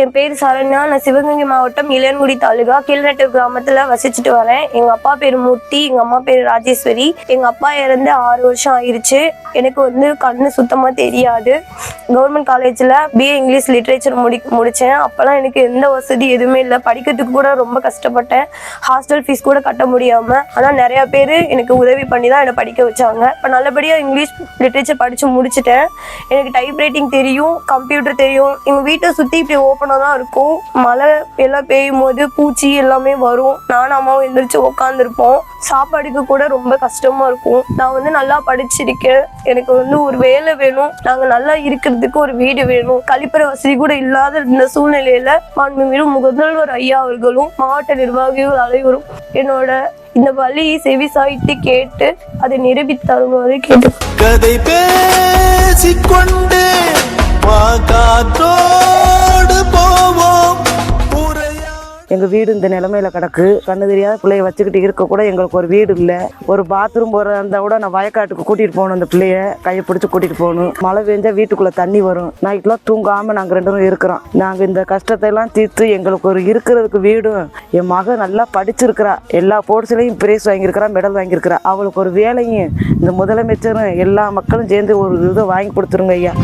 என் பேர் சரண்யா. நான் சிவகங்கை மாவட்டம் இளையன்குடி தாலுகா கீழ்நட்டு கிராமத்துல வசிச்சுட்டு வரேன். எங்க அப்பா பேர் மூர்த்தி எங்க அம்மா பேர் ராஜேஸ்வரி. எங்க அப்பா இறந்து ஆறு வருஷம் ஆயிடுச்சு எனக்கு வந்து கண்ணு சுத்தமா தெரியாது. கவர்மெண்ட் காலேஜ்ல பிஏ இங்கிலீஷ் லிட்ரேச்சர் முடி முடிச்சேன். அப்பெல்லாம் எனக்கு எந்த வசதி எதுவுமே இல்லை. படிக்கிறதுக்கு கூட ரொம்ப கஷ்டப்பட்டேன். ஹாஸ்டல் ஃபீஸ் கூட கட்ட முடியாம. ஆனால் நிறைய பேர் எனக்கு உதவி பண்ணி தான் என்னை படிக்க வச்சாங்க. இப்போ நல்லபடியாக இங்கிலீஷ் லிட்ரேச்சர் படிச்சு முடிச்சுட்டேன். எனக்கு டைப் ரைட்டிங் தெரியும் கம்ப்யூட்டர் தெரியும். எங்கள் வீட்டை சுற்றி இப்படி ஓப்பனாக தான் இருக்கும். மழை எல்லாம் பெய்யும் போது பூச்சி எல்லாமே வரும். நானும் அம்மாவும் எந்திரிச்சு உட்காந்துருப்போம் சாப்பாடுக்கு கூட ரொம்ப கஷ்டமா இருக்கும். நான் வந்து நல்லா படிச்சிருக்கேன். எனக்கு வந்து ஒரு வேலை வேணும். நாங்க நல்லா இருக்கிறதுக்கு ஒரு வீடு வேணும். கழிப்பறை வசதி கூட இல்லாத இந்த சூழ்நிலையில மாண்புமிகு முதல்வர் ஐயா அவர்களும் மாவட்ட நிர்வாகிகள் அனைவரும் என்னோட இந்த வழியை செவி சாய்த்து கேட்டு அதை நிரூபித்து கேட்டு கதை எங்கள் வீடு இந்த நிலமையில கிடக்கு. கண்ணு தெரியாத பிள்ளைய வச்சுக்கிட்டு இருக்க கூட எங்களுக்கு ஒரு வீடு இல்லை. ஒரு பாத்ரூம் போகிறதா இருந்தால் கூட நான் வயக்காட்டுக்கு கூட்டிகிட்டு போகணும் அந்த பிள்ளைய. கையை பிடிச்சி கூட்டிகிட்டு போகணும். மழை பெஞ்சா வீட்டுக்குள்ளே தண்ணி வரும். நைட்லாம் தூங்காமல் நாங்கள் ரெண்டு பேரும் இருக்கிறோம். நாங்கள் இந்த கஷ்டத்தை எல்லாம் தீர்த்து எங்களுக்கு ஒரு இருக்கிறதுக்கு வீடும். என் மக நல்லா படிச்சிருக்கிறா. எல்லா போர்ட்ஸ்லையும் பிரைஸ் வாங்கியிருக்கிறா மெடல் வாங்கியிருக்கிறா. அவளுக்கு ஒரு வேலையும் இந்த முதலமைச்சரும் எல்லா மக்களும் சேர்ந்து ஒரு இதை வாங்கி கொடுத்துருங்க ஐயா.